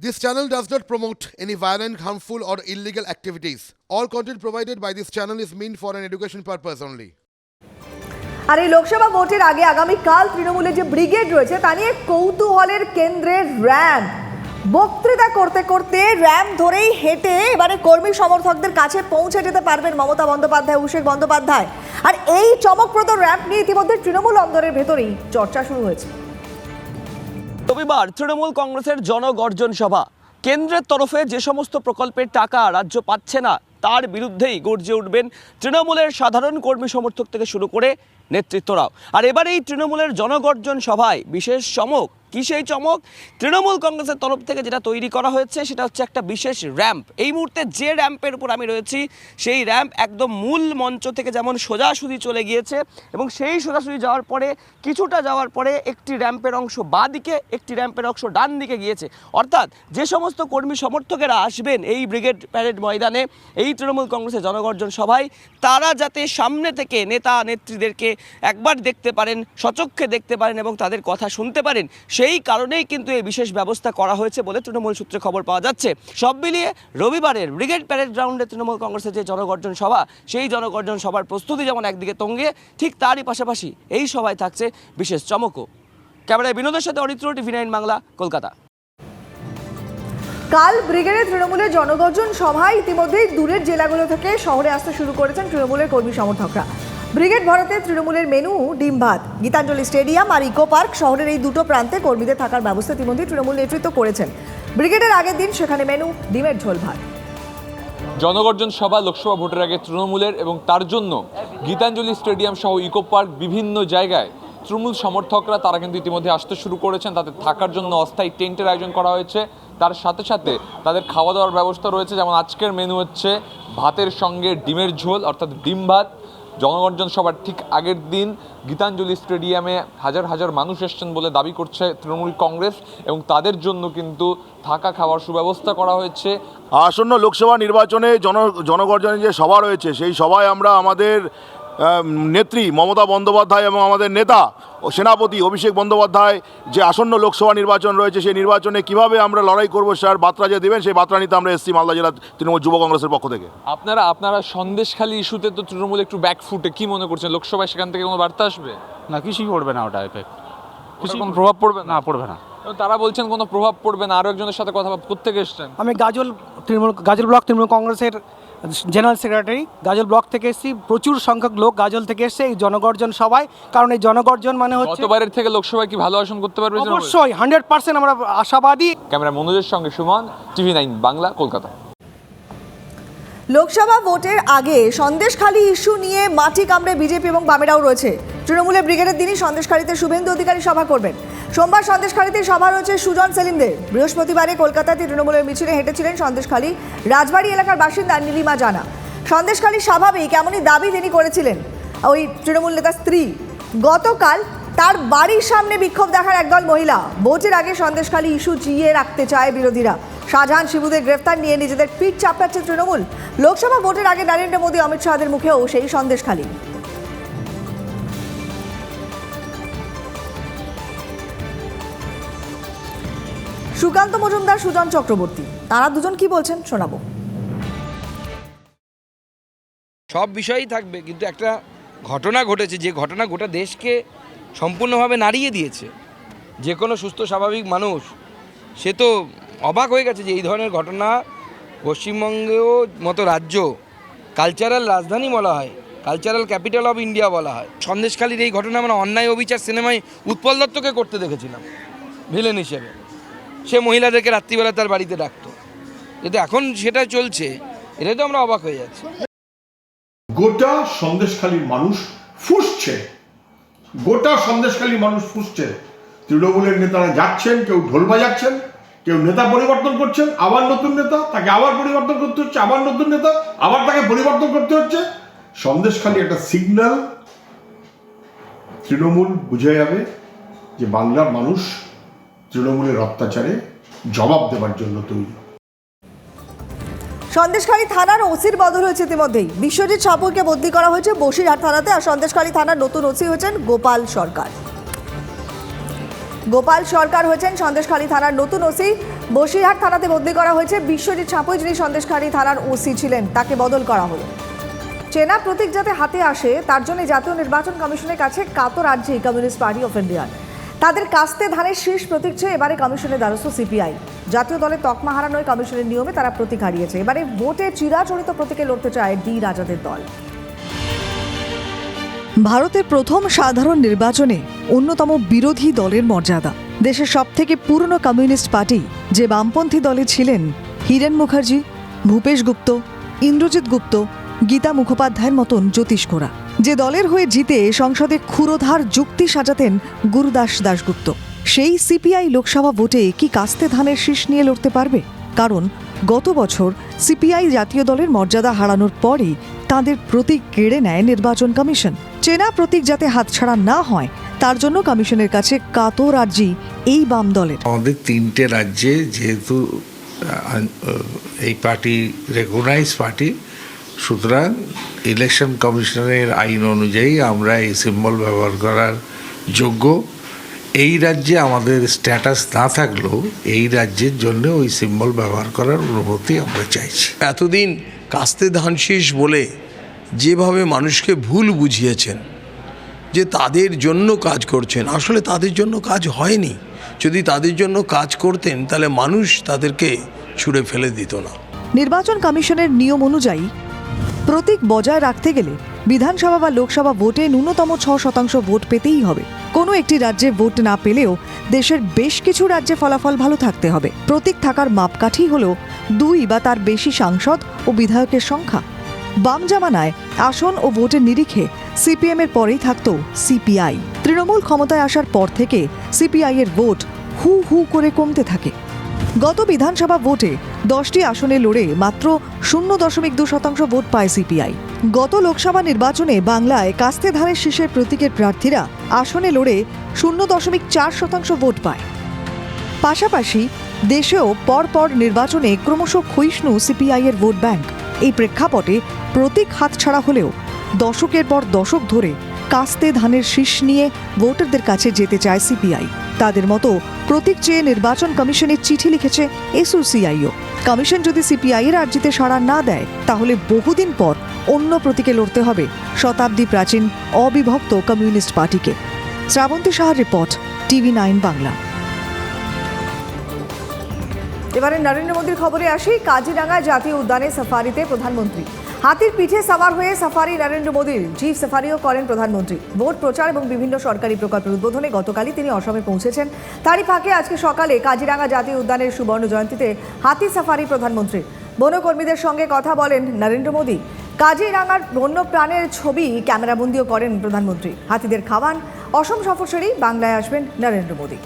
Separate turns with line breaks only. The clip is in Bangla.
This channel does not promote any violent, harmful, or illegal activities. All content provided by this channel is meant for an education purpose only.
আর এই লোকসভা ভোটের আগে আগামীকাল তৃণমূলের যে ব্রিগেড রয়েছে তা নিয়ে কৌতূহলের কেন্দ্রের র্যাম বক্তৃতা করতে করতে র্যাম ধরেই হেঁটে এবারে কর্মী সমর্থকদের কাছে পৌঁছে যেতে পারবেন মমতা বন্দ্যোপাধ্যায় অভিষেক বন্দ্যোপাধ্যায় আর এই চমকপ্রদ র্যাম্প নিয়ে ইতিমধ্যে তৃণমূল অন্দরের ভেতরেই চর্চা শুরু হয়েছে
রবিবার তৃণমূল কংগ্রেসের জনগর্জন সভা। কেন্দ্রের তরফে যে সমস্ত প্রকল্পের টাকা রাজ্য পাচ্ছে না, তার বিরুদ্ধেই গর্জে উঠবেন তৃণমূলের সাধারণ কর্মী সমর্থক থেকে শুরু করে নেতৃত্বরাও। আর এবার এই তৃণমূলের জনগর্জন সভায় বিশেষ চমক কি সেই চমক? তৃণমূল কংগ্রেসের তরফ থেকে যেটা তৈরি করা হয়েছে, সেটা হচ্ছে একটা বিশেষ র্যাম্প। এই মুহূর্তে যে র্যাম্পের উপর আমি রয়েছি, সেই র্যাম্প একদম মূল মঞ্চ থেকে যেমন সোজাসুজি চলে গিয়েছে এবং সেই সোজাসুজি যাওয়ার পরে, কিছুটা যাওয়ার পরে একটি র্যাম্পের অংশ বাঁ দিকে একটি র্যাম্পের অংশ ডান দিকে গিয়েছে। অর্থাৎ যে সমস্ত কর্মী সমর্থকেরা আসবেন এই ব্রিগেড প্যারেড ময়দানে, এই তৃণমূল কংগ্রেসের জনগর্জন সভায়, তারা যাতে সামনে থেকে নেতা নেত্রীদেরকে একবার দেখতে পারেন, সচক্ষে দেখতে পারেন এবং তাদের কথা শুনতে পারেন সেই কারণেই কিন্তু এই বিশেষ ব্যবস্থা করা হয়েছে বলে তৃণমূল সূত্রে খবর পাওয়া যাচ্ছে। সব মিলিয়ে রবিবারের ব্রিগেড প্যারেড গ্রাউন্ডে তৃণমূল কংগ্রেসের যে জনগর্জন সভা, সেই জনগর্জন সভার প্রস্তুতি যেমন একদিকে তঙ্গে, ঠিক তারই পাশাপাশি এই সভায় থাকছে বিশেষ চমকও। ক্যামেরায় বিনোদের সাথে অরিত্র, টিভি নাইন বাংলা, কলকাতা।
কাল ব্রিগেডে তৃণমূলের জনগর্জন সভায় ইতিমধ্যেই দূরের জেলাগুলো থেকে শহরে আসতে শুরু করেছেন তৃণমূলের কর্মী সমর্থকরা। ব্রিগেড ভরাতে তৃণমূলের মেনু, ডিম ভাত। গীতাঞ্জলি স্টেডিয়াম আর ইকো পার্ক শহরের এই দুটো প্রান্তে কর্মীদের থাকার ব্যবস্থা ইতিমধ্যে তৃণমূল নেতৃত্ব করেছেন। ব্রিগেডের আগের দিন সেখানে মেনু, ডিমের ঝোল ভাত।
জনগর্জন সভা, লোকসভা ভোটের আগে তৃণমূলের এবং তার জন্য গীতাঞ্জলি স্টেডিয়াম সহ ইকো পার্ক বিভিন্ন জায়গায় তৃণমূল সমর্থকরা, তারা কিন্তু ইতিমধ্যে আসতে শুরু করেছেন। তাদের থাকার জন্য অস্থায়ী টেন্টের আয়োজন করা হয়েছে। তার সাথে সাথে তাদের খাওয়া দাওয়ার ব্যবস্থা রয়েছে। যেমন আজকের মেনু হচ্ছে ভাতের সঙ্গে ডিমের ঝোল, অর্থাৎ ডিম ভাত। জনগর্জন সভার ঠিক আগের দিন গীতাঞ্জলি স্টেডিয়ামে হাজার হাজার মানুষ এসছেন বলে দাবি করছে তৃণমূল কংগ্রেস এবং তাদের জন্য কিন্তু থাকা খাওয়ার সুব্যবস্থা করা হয়েছে।
আসন্ন লোকসভা নির্বাচনে জন জনগর্জনের যে সভা রয়েছে সেই সভায় আমরা আমাদের আম, নেত্রী মমতা বন্দ্যোপাধ্যায় এবং আমাদের নেতা ও সেনাপতি অভিষেক বন্দ্যোপাধ্যায় যে আসন্ন লোকসভা নির্বাচন রয়েছে সেই নির্বাচনে কীভাবে আমরা লড়াই করব স্যার বার্তা যে দেবেন সেই বার্তা নিতে আমরা এসছি মালদা জেলা তৃণমূল যুব কংগ্রেসের পক্ষ থেকে।
আপনারা আপনারা সন্দেশখালী ইস্যুতে তো তৃণমূল একটু ব্যাকফুটে কি মনে করছেন? লোকসভায় সেখান থেকে কোনো বার্তা আসবে?
না কিছুই পড়বে না ওটা এফেক্ট
ওটার কোনো প্রভাব পড়বে না?
পড়বে না।
তারা বলছেন কোনো প্রভাব পড়বে না আরও একজনের সাথে কথা কোথেকে এসছেন?
আমি গাজল তৃণমূল গাজল ব্লক তৃণমূল কংগ্রেসের জেনারেল সেক্রেটারি গাজল ব্লক থেকে এসেছি প্রচুর সংখ্যক লোক গাজল থেকে এসছে এই জনগর্জন সবাই। কারণ এই জনগর্জন মানে হচ্ছে
গতবারের থেকে লোকসভায় কি ভালো আসন করতে পারবে
অবশ্যই হান্ড্রেড পার্সেন্ট আমরা আশাবাদী।
ক্যামেরা মনোজের সঙ্গে সুমন টিভি নাইন বাংলা কলকাতা।
লোকসভা ভোটের আগে সন্দেশখালী ইস্যু নিয়ে মাটি কামড়ে বিজেপি এবং বামেরাও রয়েছে। তৃণমূলের ব্রিগেডের দিনই সন্দেশখালীতে শুভেন্দু অধিকারী সভা করবেন। সোমবার সন্দেশখালীতে সভা রয়েছে সুজন সেলিমদের। বৃহস্পতিবারে কলকাতাতে তৃণমূলের মিছিলে হেঁটেছিলেন সন্দেশখালী রাজবাড়ী এলাকার বাসিন্দা নীলিমা জানা। সন্দেশখালী স্বাভাবিক এমনই দাবি তিনি করেছিলেন। ওই তৃণমূল নেতার স্ত্রী। গতকাল তার বাড়ির সামনে বিক্ষোভ দেখার একদল মহিলা। ভোটের আগে সন্দেশখালী ইস্যু জিয়ে রাখতে চায় বিরোধীরা। শাহজাহান শিবুদের গ্রেফতার নিয়ে নিজেদের পিঠ চাপড়াচ্ছে তৃণমূল। লোকসভা ভোটের আগে নরেন্দ্র মোদী, অমিত শাহদের মুখেও সেই সন্দেশখালী। সুকান্ত মজুমদার, সুজন চক্রবর্তী। তারা দুজন কি বলছেন শোনাবো।
সব বিষয়ই থাকবে, কিন্তু একটা ঘটনা ঘটেছে, যে ঘটনা গোটা দেশকে সম্পূর্ণভাবে নাড়িয়ে দিয়েছে। যে কোনো সুস্থ, স্বাভাবিক মানুষ, সে তো অবাক হয়ে গেছে যে এই ধরনের ঘটনা পশ্চিমবঙ্গেও মতো রাজ্য কালচারাল রাজধানী বলা হয় কালচারাল ক্যাপিটাল অফ ইন্ডিয়া বলা হয়। সন্দেশখালীর এই ঘটনা আমরা অন্যায়, অবিচার, সিনেমায় উৎপল দত্তকে করতে দেখেছিলাম ভিলেন হিসেবে। সে মহিলাদেরকে রাত্রিবেলা তার বাড়িতে ডাকতো। কিন্তু এখন সেটা চলছে এটাই তো আমরা অবাক হয়ে যাচ্ছি।
গোটা সন্দেশখালীর মানুষ ফুসছে। গোটা সন্দেশখালীর মানুষ ফুসছে। তৃণমূলের নেতারা যাচ্ছেন, কেউ ঢোল বাজাচ্ছেন, কেউ নেতা পরিবর্তন করছেন, আবার নতুন নেতা, তাকে আবার পরিবর্তন করতে হচ্ছে, আবার নতুন নেতা, আবার তাকে পরিবর্তন করতে হচ্ছে। সন্দেশখালী একটা সিগন্যাল তৃণমূল বুঝে যাবে যে বাংলার মানুষ তৃণমূলের অত্যাচারে জবাব দেওয়ার জন্য তৈরি।
সন্দেশখালী থানার ওসির বদল হয়েছে ইতিমধ্যেই। বিশ্বজিৎ সাপুরকে বদলি করা হয়েছে বসিরহাট থানাতে আর সন্দেশখালী থানার নতুন ওসি হয়েছেন গোপাল সরকার। গোপাল সরকার হয়েছেন সন্দেশখালী থানার নতুন ওসি।
বসিরহাট থানাতে বদলি করা হয়েছে বিশ্বজিৎ ছাপুই যিনি সন্দেশখালী থানার ওসি ছিলেন। তাকে বদল করা হলো। চেনা প্রতীক যাতে হাতে আসে, তার জন্য জাতীয় নির্বাচন কমিশনের কাছে কাতো রাজ্যে কমিউনিস্ট পার্টি অফ ইন্ডিয়ার। তাদের কাস্তে ধানের শীর্ষ প্রতীক চেয়ে এবারে কমিশনের দ্বারস্থ সিপিআই। জাতীয় দলের তকমা হারানোয় কমিশনের নিয়মে তারা প্রতীক হারিয়েছে। এবারে ভোটে চিরাচরিত প্রতীকে লড়তে চায় ডি রাজাদের দল। ভারতের প্রথম সাধারণ নির্বাচনে অন্যতম বিরোধী দলের মর্যাদা। দেশের সবথেকে পুরনো কমিউনিস্ট পার্টি যে বামপন্থী দলে ছিলেন হিরেন মুখার্জি, ভূপেশ গুপ্ত, ইন্দ্রজিৎ গুপ্ত, গীতা মুখোপাধ্যায়ের মতন জ্যোতিষ ঘোড়া। যে দলের হয়ে জিতে সংসদে ক্ষুরোধার যুক্তি সাজাতেন গুরুদাস দাশগুপ্ত। সেই সিপিআই লোকসভা ভোটে কি কাস্তে ধানের শীষ নিয়ে লড়তে পারবে? কারণ গত বছর সিপিআই জাতীয় দলের মর্যাদা হারানোর পরই তাদের প্রতীক কেড়ে নেয় নির্বাচন কমিশন। চেনা প্রতীক যাতে হাতছাড়া না হয়, তার জন্য কমিশনের কাছে কাতো রাজ্যই এই বাম দলের।
আমাদের তিনটে রাজ্যে যেহেতু এই পার্টি রেকগনাইজ পার্টি সুতরাং ইলেকশন কমিশনের আইন অনুযায়ী আমরা এই সিম্বল ব্যবহার করার যোগ্য। এই রাজ্যে আমাদের স্ট্যাটাস না থাকলেও এই রাজ্যের জন্য ওই সিম্বল ব্যবহার করার অনুমতি আমরা চাইছি।
এতদিন কাস্তে ধান শীষ বলে যেভাবে মানুষকে ভুল বুঝিয়েছেন যে তাদের জন্য কাজ করছেন আসলে তাদের জন্য কাজ হয়নি। যদি তাদের জন্য কাজ করতেন তাহলে মানুষ তাদেরকে ছুঁড়ে ফেলে দিত না।
নির্বাচন কমিশনের নিয়ম অনুযায়ী প্রতীক বজায় রাখতে গেলে বিধানসভা বা লোকসভা ভোটে ন্যূনতম ছ শতাংশ ভোট পেতেই হবে। কোনো একটি রাজ্যে ভোট না পেলেও দেশের বেশ কিছু রাজ্যে ফলাফল ভালো থাকতে হবে। প্রতীক থাকার মাপকাঠি হল দুই বা তার বেশি সাংসদ ও বিধায়কের সংখ্যা। বাম জামানায় আসন ও ভোটের নিরিখে সিপিএম এর পরেই থাকত সিপিআই। তৃণমূল ক্ষমতায় আসার পর থেকে সিপিআই এর ভোট হু হু করে কমতে থাকে। গত বিধানসভা ভোটে দশটি আসনে লড়ে মাত্র শূন্য দশমিক দু শতাংশ ভোট পায় সিপিআই। গত লোকসভা নির্বাচনে বাংলায় কাস্তে ধানের শীষের প্রতীকের প্রার্থীরা আসনে লড়ে শূন্য দশমিক চার শতাংশ ভোট পায়। পাশাপাশি দেশেও পরপর নির্বাচনে ক্রমশ ক্ষয়িষ্ণু সিপিআই এর ভোট ব্যাংক। এই প্রেক্ষাপটে প্রতীক হাতছাড়া হলেও দশকের পর দশক ধরে কাস্তে ধানের শীষ নিয়ে ভোটারদের কাছে যেতে চায় সিপিআই। তাদের মতো প্রতীক চেয়ে নির্বাচন কমিশনের চিঠি লিখেছে এসওসিআইও। কমিশন যদি সিপিআই এর আর্জিতে সাড়া না দেয়, তাহলে বহুদিন পর অন্য প্রতীকে লড়তে হবে শতাব্দী প্রাচীন অবিভক্ত কমিউনিস্ট পার্টিকে। শ্রাবন্তী সাহার রিপোর্ট, টিভি নাইন বাংলা। এবারে নরেন্দ্র মোদীর খবরে আসি কাজিরাঙ্গা জাতীয় উদ্যানে সাফারিতে প্রধানমন্ত্রী। হাতির পিঠে সাওয়ার হয়ে সাফারি নরেন্দ্র মোদীর। জিপ সাফারিও করেন প্রধানমন্ত্রী। ভোট প্রচার এবং বিভিন্ন সরকারি প্রকল্পের উদ্বোধনে গতকালই তিনি অসমে পৌঁছেছেন। তারই ফাঁকে আজকে সকালে কাজিরাঙ্গা জাতীয় উদ্যানের সুবর্ণ জয়ন্তীতে হাতি সাফারি প্রধানমন্ত্রী। বনকর্মীদের সঙ্গে কথা বলেন নরেন্দ্র মোদী। কাজিরাঙ্গার বন্য প্রাণের ছবি ক্যামেরাবন্দিও করেন প্রধানমন্ত্রী। হাতিদের খাওয়ান। অসম সফর সেরেই বাংলায় আসবেন নরেন্দ্র মোদী।